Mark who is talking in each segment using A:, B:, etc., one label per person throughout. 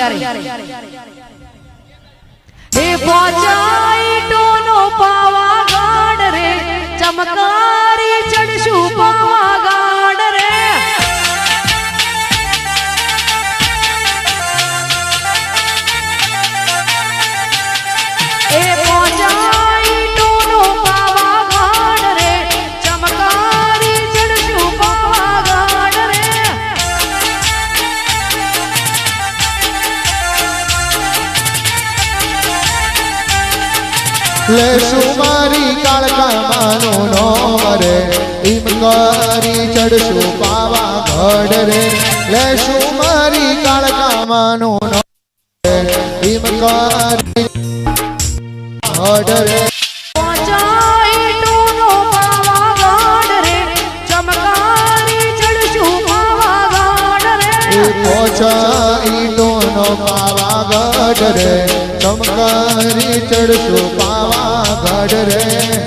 A: ક્યારે હે પોચાઈ ટોનો પાવાગઢ
B: ચમકા કરી ચડશું પાવાગઢ રે. લેશું મારી કાળકામાનું ઈમ કરી ગઢ રે.
A: પહોંચાઈ ટોનો પાવાગઢ રે. ચમકારી ચડશું પાવાગઢ
B: ગઢ
A: રે.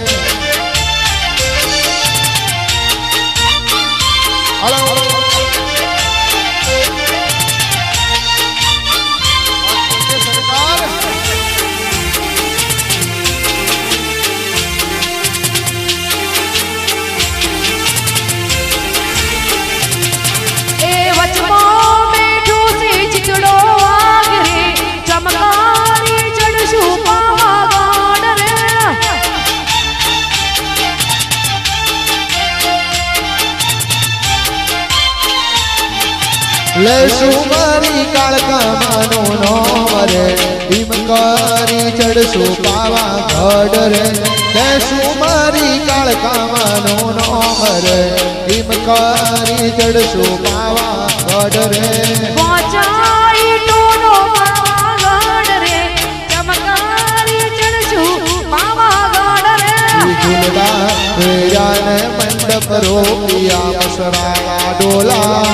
B: લેશું મારી કાળકામાનું નોમ રે. ભીમ કરી ચડશું પાવાગઢ રે. લેશું મારી કાળકામાનું નોમ રે. ભીમ કરી ચડશું પાવાગઢ રે.
A: પહોંચાઈ ટોનો પાવાગઢ રે. ચમકારી ચડશું પાવાગઢ રે.
B: ઝૂલડા વેરાને મંડપ રોપિયા મસરાળા ડોલા.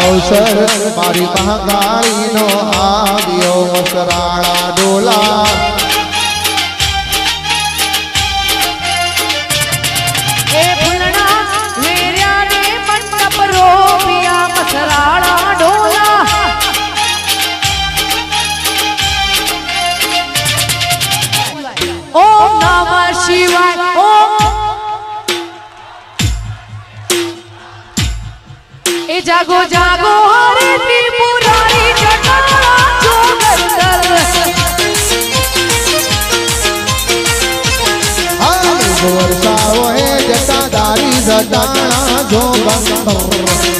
B: અવસર મારી મહાકાળીનો આવ્યો મસરાળા ડોલા
A: जागो जागो हरे त्रिपुरारी जटा वर्षा हो जटाधारी
B: जटा जो बंद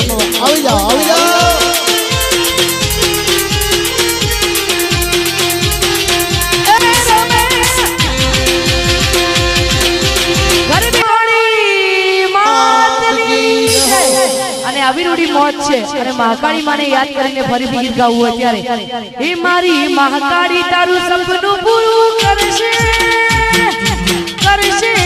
B: જમો છે યાદ કરીને ગીત ગાવું હોય મહાકાળી તારું સપનું પૂરું કરશે કરશે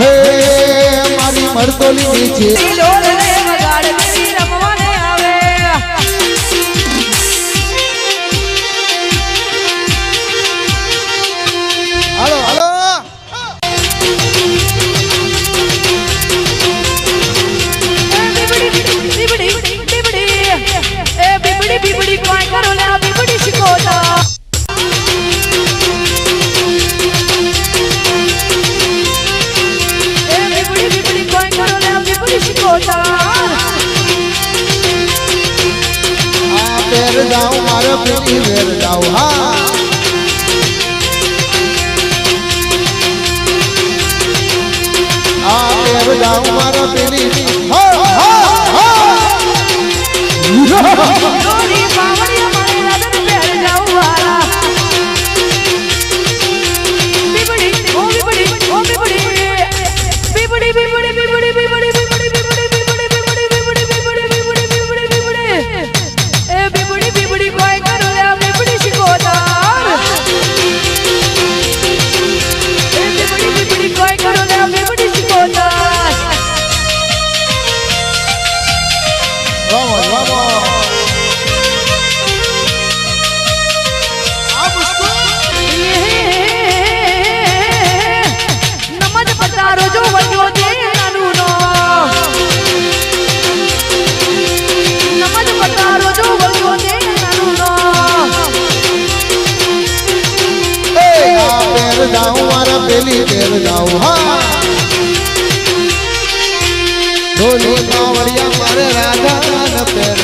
A: હે મારી મરતોલી છે વેર જાઉં મારા પ્રેમી વેર જાઉં હા. જાઉં મારા પેલી ઘેર જાઉં હા. ઢોલી કાવડિયા મારે રાધા પેર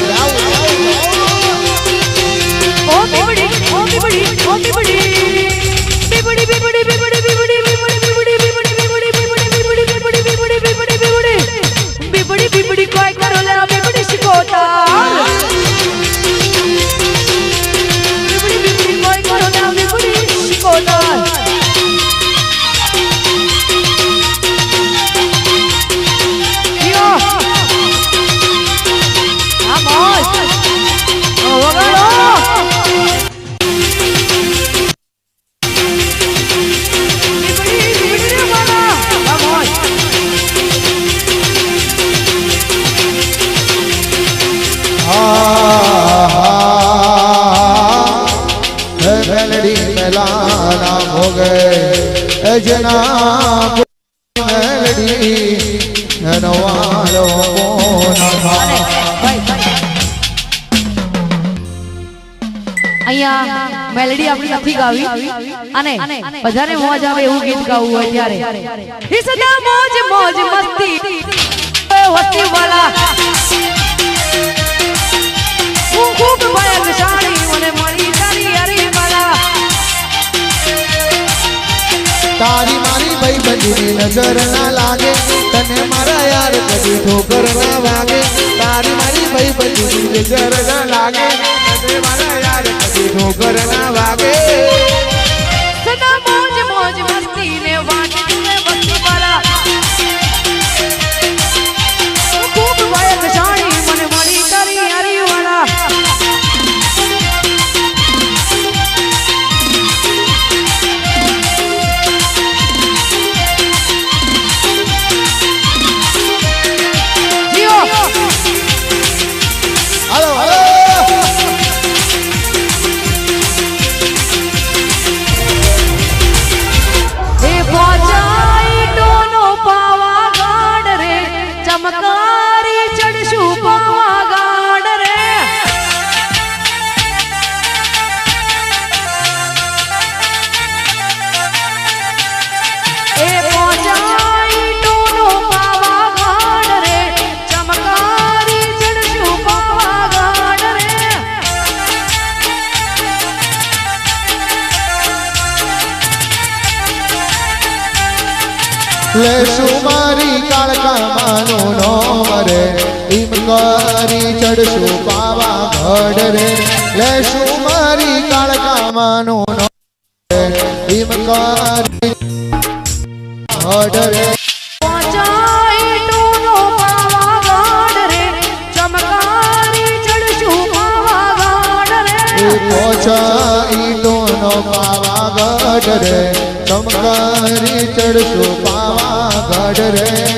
B: આપણી નથી ગાવી અને બધાને મોજ આવે એવું ગીત ગાવું હોય ત્યારે હે સદા મોજ મોજ મસ્તી એ વસ્તી વાલા હું ખૂબ ભાગ્યશાળી મને મળી તારી હરી વાલા
A: તારી મારી ભાઈ બંધીની નજર ના લાગે તને મારા યાર કદી ઠોકર ના વાગે તારી મારી ભાઈ બંધીની નજર ના લાગે તને મારા યાર ઠોકર ના વાગે. નો રે ઈમ કરી ચડશું પાવાગઢ રે લેશું મારી કાળકામાનો નો રે ઈમ કરી ગઢ રે
B: પહોંચાઈ ડોનો પાવાગઢ રે ચમકારી ચડશું પાવાગઢ
A: એ
B: રે
A: પહોંચા ઈટોનો પાવાગઢ રે ચમકારી ચડશું પાવાગઢ રે